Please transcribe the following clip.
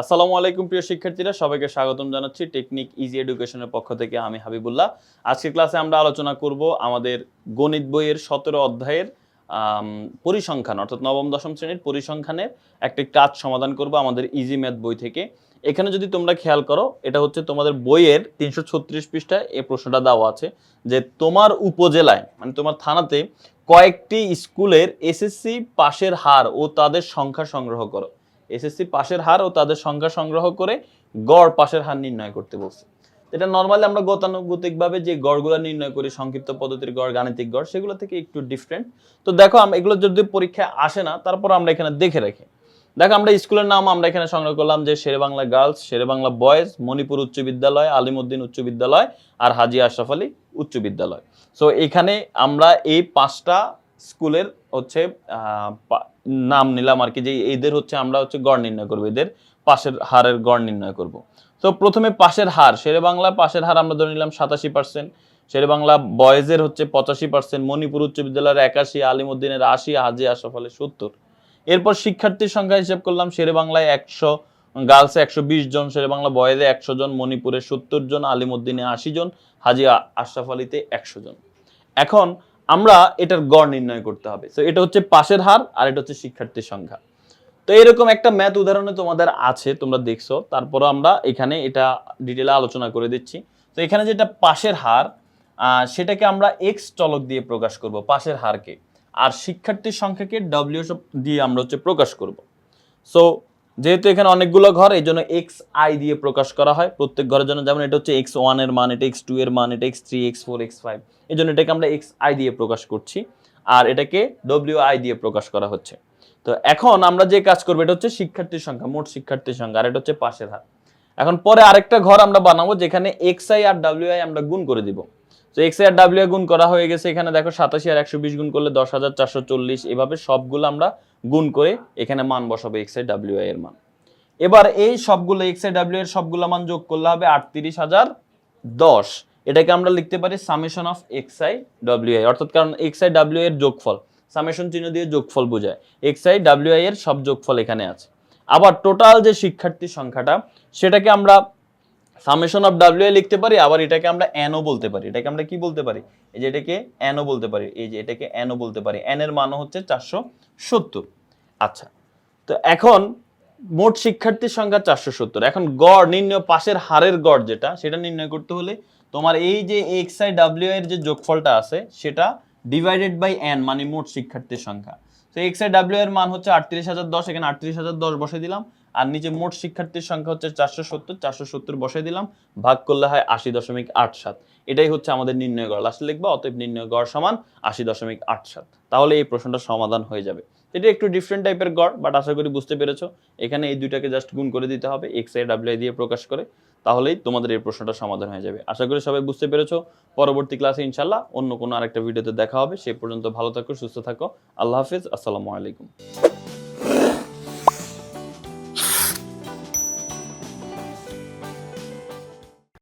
আসসালামু আলাইকুম প্রিয় শিক্ষার্থীরা, সবাইকে স্বাগতম জানাচ্ছি টেকনিক ইজি এডুকেশনের পক্ষ থেকে আমি হাবিবুল্লাহ। আজকের ক্লাসে আমরা আলোচনা করব আমাদের গণিত বইয়ের সতেরো অধ্যায়ের পরিসংখ্যান, অর্থাৎ নবম, দশম শ্রেণির পরিসংখ্যানের একটি কাজ সমাধান করব আমাদের ইজি ম্যাথ বই থেকে। এখানে যদি তোমরা খেয়াল করো, এটা হচ্ছে তোমাদের বইয়ের তিনশো ছত্রিশ পৃষ্ঠায় এই প্রশ্নটা দেওয়া আছে যে তোমার উপজেলায় মানে তোমার থানাতে কয়েকটি স্কুলের এসএসসি পাশের হার ও তাদের সংখ্যা সংগ্রহ করো। এসএসসি পাশের হার ও তাদের সংখ্যা সংগ্রহ করে গড় পাশের হার নির্ণয় করতে বলছে। এটা নর্মালি আমরা গতানুগতিকভাবে যে গড়গুলো নির্ণয় করি, সংক্ষিপ্ত পদ্ধতির গড়, গাণিতিক গড়, সেগুলো থেকে একটু ডিফারেন্ট তো দেখো আমরা এগুলো যদি পরীক্ষায় আসে না, তারপর আমরা এখানে দেখে রাখি। দেখো, আমরা স্কুলের নাম আমরা এখানে সংগ্রহ করলাম যে শেরেবাংলা গার্লস, শেরেবাংলা বয়েজ, মণিপুর উচ্চ বিদ্যালয়, আলিমুদ্দিন উচ্চ বিদ্যালয় আর হাজি আশরাফ আলী উচ্চ বিদ্যালয়। সো এখানে আমরা এই পাঁচটা স্কুলের হচ্ছে নাম নিলাম আর কি যে এদের হচ্ছে আমরা হচ্ছে গড় নির্ণয় করব, এদের পাশের হারের গড় নির্ণয় করব। তো প্রথমে পাশের হার, শেরে বাংলা পাশের হার আমরা ধরে নিলাম সাতাশি পার্সেন্ট শেরে বাংলা বয়েজের হচ্ছে পঁচাশি পার্সেন্ট মণিপুর উচ্চ বিদ্যালয়ের একাশি, আলিমুদ্দিনের আশি হাজি আশরাফ আলী সত্তর। এরপর শিক্ষার্থীর সংখ্যা হিসেব করলাম, শেরে বাংলায় একশো, গার্লসে একশো বিশ জন, শেরে বাংলা বয়েজে একশো জন, মণিপুরে সত্তর জন, আলিমুদ্দিনে আশি জন হাজি আশরাফ আলীতে একশো জন। এখন আমরা এটার গড় নির্ণয় করতে হবে। তো এটা হচ্ছে পাশের হার আর এটা হচ্ছে শিক্ষার্থীর সংখ্যা। তো এরকম একটা ম্যাথ উদাহরণে তোমাদের আছে, তোমরা দেখছ। তারপর আমরা এখানে এটা ডিটেলে আলোচনা করে দিচ্ছি। তো এখানে যেটা পাশের হার সেটাকে আমরা এক্স চলক দিয়ে প্রকাশ করব, পাশের হারকে। আর শিক্ষার্থীর সংখ্যাকে ডব্লিউ দিয়ে আমরা হচ্ছে প্রকাশ করব। সো যেহেতু এখানে অনেকগুলো ঘর, এই জন্য এক্স আই দিয়ে প্রকাশ করা হয়। প্রত্যেক ঘরের জন্য যেমন এটা হচ্ছে এক্স ওয়ানের মান, এটা এক্স টু এর মান, এটা X three X four X five এই জন্য এটাকে আমরা এক্স আই দিয়ে প্রকাশ করছি। আর এটাকে ডব্লিউ আই দিয়ে প্রকাশ করা হচ্ছে। তো এখন আমরা যে কাজ করব, এটা হচ্ছে শিক্ষার্থীর সংখ্যা, মোট শিক্ষার্থীর সংখ্যা, আর এটা হচ্ছে পাশের হার এখন পরে আরেকটা ঘর আমরা বানাবো, যেখানে এক্স আই আর ডাব্লিউ আই আমরা গুণ করে দিব। তো এক্স আর ডাব্লিউ গুণ করা হয়ে গেছে এখানে দেখো সাতাশি আর একশো বিশ গুণ করলে দশ হাজার চারশো চল্লিশ। এভাবে সবগুলো আমরা গুণ করে এখানে মান বসাবো এক্স আই ডাব্লিউ এর মান। এবার এই সবগুলো এক্স আই ডাব্লিউ এর সবগুলো মান যোগ করলে হবে আটত্রিশ হাজার দশ। এটাকে আমরা লিখতে পারি summation of X I W I অর্থাৎ কারণ এক্স আই ডাব্লিউ এর যোগফল সামেশন চিহ্ন দিয়ে যোগফল বোঝায়। এক্স আই ডাব্লিউ আই এর সব যোগফল এখানে আছে। আবার টোটাল যে শিক্ষার্থী সংখ্যাটা, সেটাকে আমরা সামেশন অফ ডাব্লিউ লিখতে পারি, আবার এটাকে আমরা এনও বলতে পারি। এটাকে আমরা কি বলতে পারি? এই যে এটাকে এনও বলতে পারি, এই যে এটাকে এনও বলতে পারি। এন এর মানও হচ্ছে চারশো সত্তর। আচ্ছা তো এখন মোট শিক্ষার্থীর সংখ্যা চারশো সত্তর। এখন গড়, নির্ণয়, পাশের হারের গড় যেটা, সেটা নির্ণয় করতে হলে তোমার এই যে এক্স আই ডাব্লিউ এর যে যোগফলটা আছে, সেটা ডিভাইডেড বাই এন মানে মোট শিক্ষার্থীর সংখ্যা। তো এক্স আই ডাব্লিউ এর মান হচ্ছে আটত্রিশ হাজার দশ, এখানে আটত্রিশ হাজার দশ বসে দিলাম। আর নিচে মোট শিক্ষার্থীর সংখ্যা হচ্ছে চারশো সত্তর চারশো সত্তর বসে দিলাম, ভাগ করলে হয় আশি দশমিক আট সাত। এটাই হচ্ছে আমাদের নির্ণয় গড়। লাস্টে লিখবা, অতএব নির্ণয় গড় সমান আশি দশমিক আট সাত। তাহলে এই প্রশ্নটা সমাধান হয়ে যাবে। এটা একটু ডিফারেন্ট টাইপের গড় বাট আশা করি বুঝতে পেরেছ। এখানে এই দুইটাকে জাস্ট গুণ করে দিতে হবে এক্স আই ডাব্লিউ দিয়ে প্রকাশ করে, তাহলেই তোমাদের এই প্রশ্নটা সমাধান হয়ে যাবে। আশা করি সবাই বুঝতে পেরেছ। পরবর্তী ক্লাসে ইনশাল্লাহ অন্য কোনো আরেকটা ভিডিওতে দেখা হবে। সেই পর্যন্ত ভালো থাকো, সুস্থ থাকো। আল্লাহ হাফিজ, আসসালামু আলাইকুম।